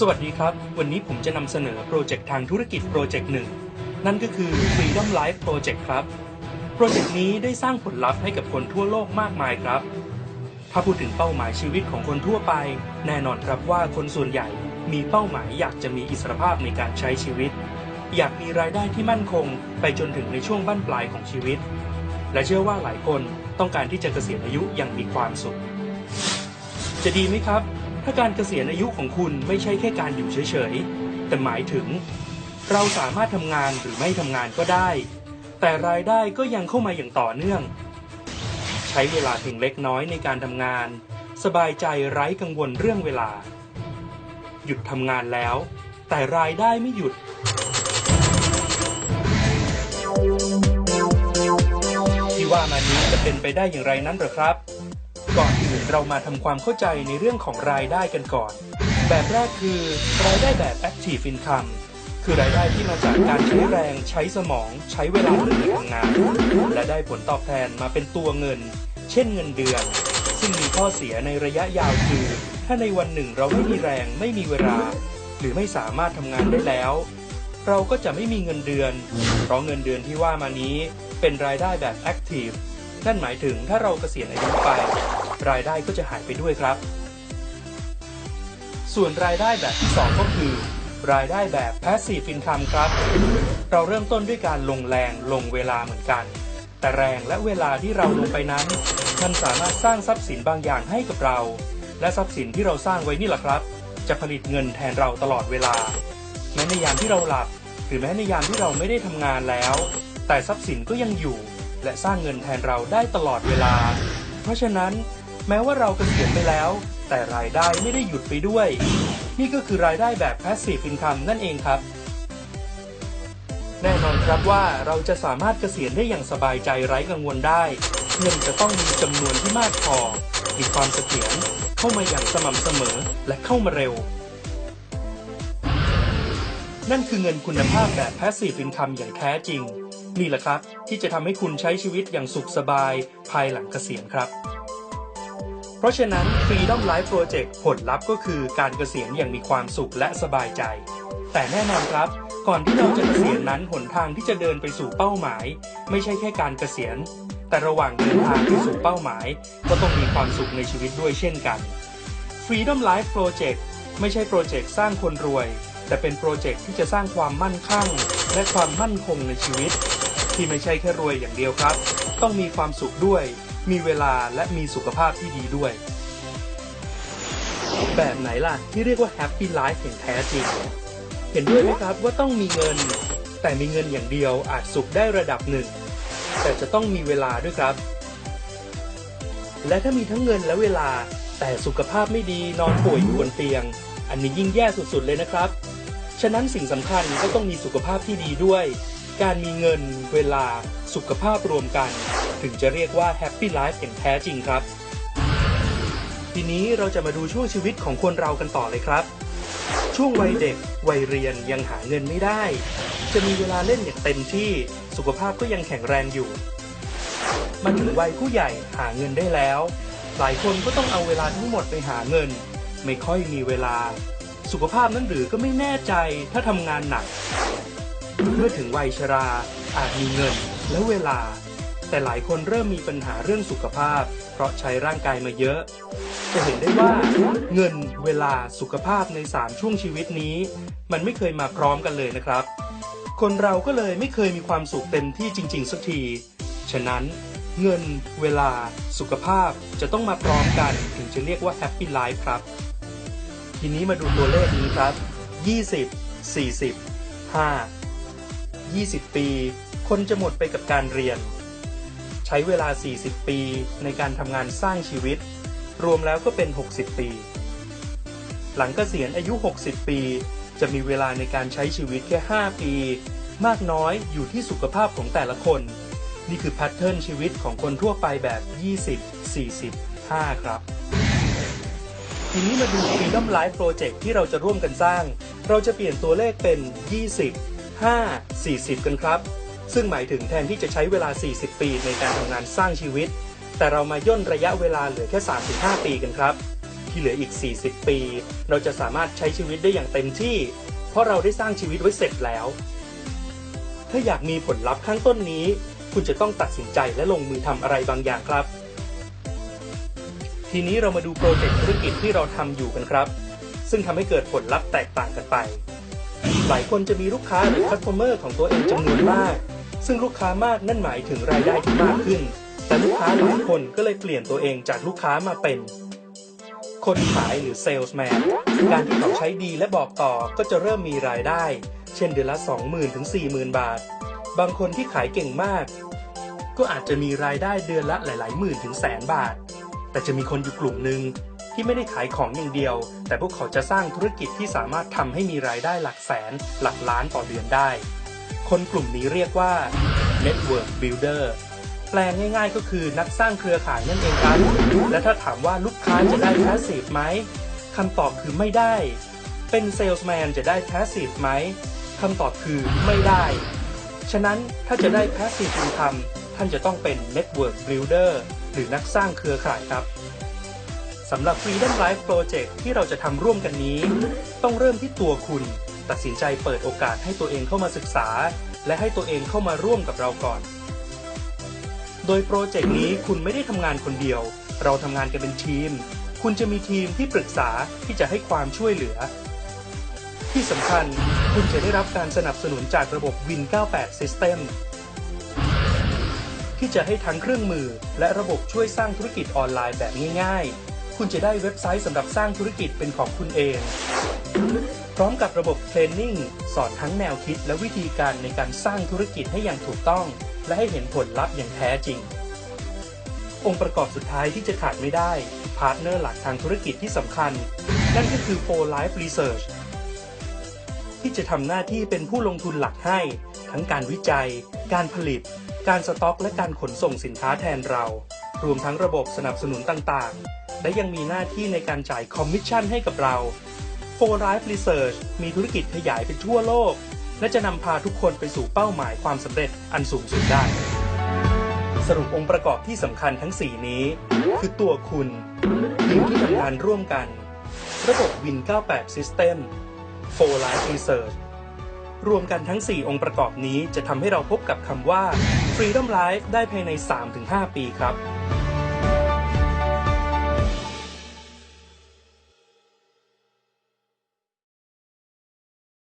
สวัสดีครับ วันนี้ผมจะนำเสนอโปรเจกต์ทางธุรกิจโปรเจกต์หนึ่ง นั่นก็คือ Freedom Life Project ครับ โปรเจกต์นี้ได้สร้างผลลัพธ์ให้กับคนทั่วโลกมากมายครับ ถ้าพูดถึงเป้าหมายชีวิตของคนทั่วไป แน่นอนครับว่าคนส่วนใหญ่มีเป้าหมายอยากจะมีอิสรภาพในการใช้ชีวิต อยากมีรายได้ที่มั่นคง ไปจนถึงในช่วงบั้นปลายของชีวิต และเชื่อว่าหลายคนต้องการที่จะเกษียณอายุอย่างมีความสุข จะดีไหมครับ ถ้าการเกษียณอายุของคุณไม่ใช่แค่การอยู่เฉยๆ แต่หมายถึง เราสามารถทำงานหรือไม่ทำงานก็ได้ แต่รายได้ก็ยังเข้ามาอย่างต่อเนื่อง ใช้เวลาเพียงเล็กน้อยในการทำงาน สบายใจไร้กังวลเรื่องเวลา หยุดทำงานแล้ว แต่รายได้ไม่หยุดที่ว่ามานี้จะเป็นไปได้อย่างไรนั้นหรอครับ ก่อนอื่นเรามาทำความเข้าใจในเรื่องของรายได้กันก่อน แบบแรกคือ รายได้แบบ active income คือรายได้ที่มาจากการใช้แรงใช้สมองใช้เวลาในการทำงาน และได้ผลตอบแทนมาเป็นตัวเงิน เช่นเงินเดือน ซึ่งมีข้อเสียในระยะยาวคือ ถ้าในวันหนึ่งเราไม่มีแรงไม่มีเวลา หรือไม่สามารถทำงานได้แล้ว เราก็จะไม่มีเงินเดือน เพราะเงินเดือนที่ว่ามานี้เป็นรายได้แบบ active นั่นหมายถึงถ้าเราเกษียณอายุไป รายได้ก็จะหายไปด้วยครับ ส่วนรายได้แบบที่ 2 ก็คือ รายได้แบบ passive income ครับ เราเริ่มต้นด้วยการลงแรงลงเวลาเหมือนกัน แต่แรงและเวลาที่เราลงไปนั้นมันสามารถสร้างทรัพย์สินบางอย่างให้กับเรา และทรัพย์สินที่เราสร้างไว้นี่แหละครับ จะผลิตเงินแทนเราตลอดเวลา แม้ในยามที่เราหลับ หรือแม้ในยามที่เราไม่ได้ทำงานแล้ว แต่ทรัพย์สินก็ยังอยู่และสร้างเงินแทนเราได้ตลอดเวลา เพราะฉะนั้น แม้ว่าเราเกษียณไปแล้ว แต่รายได้ไม่ได้หยุดไปด้วย นี่ก็คือรายได้แบบ passive income นั่นเองครับ แน่นอนครับว่าเราจะสามารถเกษียณได้อย่างสบายใจไร้กังวลได้เงินจะต้องมีจำนวนที่มากพอมีความเสถียรเข้ามาอย่างสม่ำเสมอและเข้ามาเร็ว นั่นคือเงินคุณภาพแบบ passive income อย่างแท้จริง นี่แหละครับ ที่จะทำให้คุณใช้ชีวิตอย่างสุขสบายภายหลังเกษียณครับ ราะฉะนั้น Freedom Life Project ผลลัพธ์ก็คือการเกษียณอย่างมีความสุขและสบายใจ แต่แน่นอนครับ ก่อนที่เราจะเกษียณนั้นหนทางที่จะเดินไปสู่เป้าหมาย ไม่ใช่แค่การเกษียณ แต่ระหว่างเดินทางไปสู่เป้าหมาย ก็ต้องมีความสุขในชีวิตด้วยเช่นกัน Freedom Life Project ไม่ใช่โปรเจกต์สร้างคนรวย แต่เป็นโปรเจกต์ที่จะสร้างความมั่นคงและความมั่นคงในชีวิต ที่ไม่ใช่แค่รวยอย่างเดียวครับ ต้องมีความสุขด้วย มีเวลาและมีสุขภาพที่ดีด้วย แบบไหนล่ะ ที่เรียกว่า Happy Life อย่างแท้จริง เห็นด้วยไหมครับว่าต้องมีเงิน แต่มีเงินอย่างเดียวอาจสุขได้ระดับหนึ่ง แต่จะต้องมีเวลาด้วยครับ และถ้ามีทั้งเงินและเวลา แต่สุขภาพไม่ดีนอนป่วยอยู่บนเตียง อันนี้ยิ่งแย่สุดๆเลยนะครับ ฉะนั้นสิ่งสำคัญก็ต้องมีสุขภาพที่ดีด้วย การมีเงิน เวลา สุขภาพรวมกัน ถึงจะเรียกว่าแฮปปี้ไลฟ์อย่างแท้จริงครับ ทีนี้เราจะมาดูช่วงชีวิตของคนเรากันต่อเลยครับ ช่วงวัยเด็ก วัยเรียนยังหาเงินไม่ได้ จะมีเวลาเล่นอย่างเต็มที่ สุขภาพก็ยังแข็งแรงอยู่มาถึงวัยผู้ใหญ่หาเงินได้แล้ว หลายคนก็ต้องเอาเวลาทั้งหมดไปหาเงิน ไม่ค่อยมีเวลา สุขภาพนั้นหรือก็ไม่แน่ใจถ้าทำงานหนัก เมื่อถึงวัยชรา อาจมีเงินและเวลา แต่หลายคนเริ่มมีปัญหาเรื่องสุขภาพ เพราะใช้ร่างกายมาเยอะ จะเห็นได้ว่า เงินเวลาสุขภาพใน 3 ช่วงชีวิตนี้ มันไม่เคยมาพร้อมกันเลยนะครับ คนเราก็เลยไม่เคยมีความสุขเต็มที่จริง ๆ สักที ฉะนั้นเงิน เวลา สุขภาพจะต้องมาพร้อมกัน ถึงจะเรียกว่าแฮปปี้ไลฟ์ครับ ทีนี้มาดูตัวเลขนี้ครับ 20 40 5 20 ปี คนจะหมดไปกับการเรียน ใช้เวลา 40 ปีในการทำงานสร้างชีวิต รวมแล้วก็เป็น 60 ปี หลังเกษียณอายุ 60 ปี จะมีเวลาในการใช้ชีวิตแค่ 5 ปี มากน้อยอยู่ที่สุขภาพของแต่ละคน นี่คือแพทเทิร์นชีวิตของคนทั่วไปแบบ 20 40 5 ครับทีนี้มาดู Freedom Life Project ที่เราจะร่วมกันสร้าง เราจะเปลี่ยนตัวเลขเป็น 20 5 40 กันครับ ซึ่งหมายถึงแทนที่จะใช้เวลา 40 ปีในการทำงานสร้างชีวิต แต่เรามาย่นระยะเวลาเหลือแค่3-5 ปีกันครับ ที่เหลืออีก 40 ปี เราจะสามารถใช้ชีวิตได้อย่างเต็มที่ เพราะเราได้สร้างชีวิตไว้เสร็จแล้ว ถ้าอยากมีผลลัพธ์ข้างต้นนี้ คุณจะต้องตัดสินใจและลงมือทำอะไรบางอย่างครับ ทีนี้เรามาดูโปรเจกต์ธุรกิจที่เราทำอยู่กันครับ ซึ่งทำให้เกิดผลลัพธ์แตกต่างกันไป หลายคนจะมีลูกค้าหรือ customer ของตัวเองจำนวนมาก ซึ่งลูกค้ามากนั่นหมายถึงรายได้ที่มากขึ้น แต่ลูกค้าหลายคนก็เลยเปลี่ยนตัวเองจากลูกค้ามาเป็น คนขายหรือ salesman การที่เขาใช้ดีและบอกต่อก็จะเริ่มมีรายได้ เช่นเดือนละ 20,000ถึง40,000 บาท บางคนที่ขายเก่งมาก ก็อาจจะมีรายได้เดือนละหลายๆหมื่นถึงแสนบาท แต่จะมีคนอยู่กลุ่มหนึ่ง ที่ไม่ได้ขายของอย่างเดียว แต่พวกเขาจะสร้างธุรกิจที่สามารถทำให้มีรายได้หลักแสน หลักล้านต่อเดือนได้ คนกลุ่มนี้เรียกว่า Network Builder แปลง่ายๆ ก็คือนักสร้างเครือข่ายนั่นเองครับ และถ้าถามว่าลูกค้าจะได้ Passive ไหมคำตอบคือไม่ได้ เป็น Salesman จะได้ Passive ไหมคำตอบคือไม่ได้ ฉะนั้นถ้าจะได้ Passive Income ท่านจะต้องเป็น Network Builder หรือนักสร้างเครือข่ายครับ สำหรับ Freedom Life Project ที่เราจะทำร่วมกันนี้ ต้องเริ่มที่ตัวคุณ ตัดสินใจเปิดโอกาสให้ตัวเองเข้ามาศึกษา และให้ตัวเองเข้ามาร่วมกับเราก่อน โดยโปรเจกต์นี้คุณไม่ได้ทำงานคนเดียว เราทำงานกันเป็นทีม คุณจะมีทีมที่ปรึกษาที่จะให้ความช่วยเหลือ ที่สำคัญคุณจะได้รับการสนับสนุนจากระบบ Win 98 System ที่จะให้ทั้งเครื่องมือและระบบช่วยสร้างธุรกิจออนไลน์แบบง่าย ๆ คุณจะได้เว็บไซต์สำหรับสร้างธุรกิจเป็นของคุณเอง พร้อมกับระบบเทรนนิ่งสอนทั้งแนวคิดและวิธีการในการสร้างธุรกิจให้อย่างถูกต้อง และให้เห็นผลลัพธ์อย่างแท้จริง องค์ประกอบสุดท้ายที่จะขาดไม่ได้ พาร์ทเนอร์หลักทางธุรกิจที่สำคัญ นั่นก็คือ For Life Research ที่จะทำหน้าที่เป็นผู้ลงทุนหลักให้ ทั้งการวิจัย การผลิต การสต็อก และการขนส่งสินค้าแทนเรา รวมทั้งระบบสนับสนุนต่างๆ และยังมีหน้าที่ในการจ่ายคอมมิชชั่นให้กับเรา For Life Research มีธุรกิจขยายไปทั่วโลก และจะนำพาทุกคนไปสู่เป้าหมายความสำเร็จอันสูงสุดได้ สรุปองค์ประกอบที่สำคัญทั้ง 4 นี้ คือตัวคุณทีมที่ทำงานร่วมกัน ระบบ Win 98 System For Life Research รวมกันทั้ง 4 องค์ประกอบนี้จะทำให้เราพบกับคำว่า Freedom Life ได้ภายใน 3-5 ปีครับ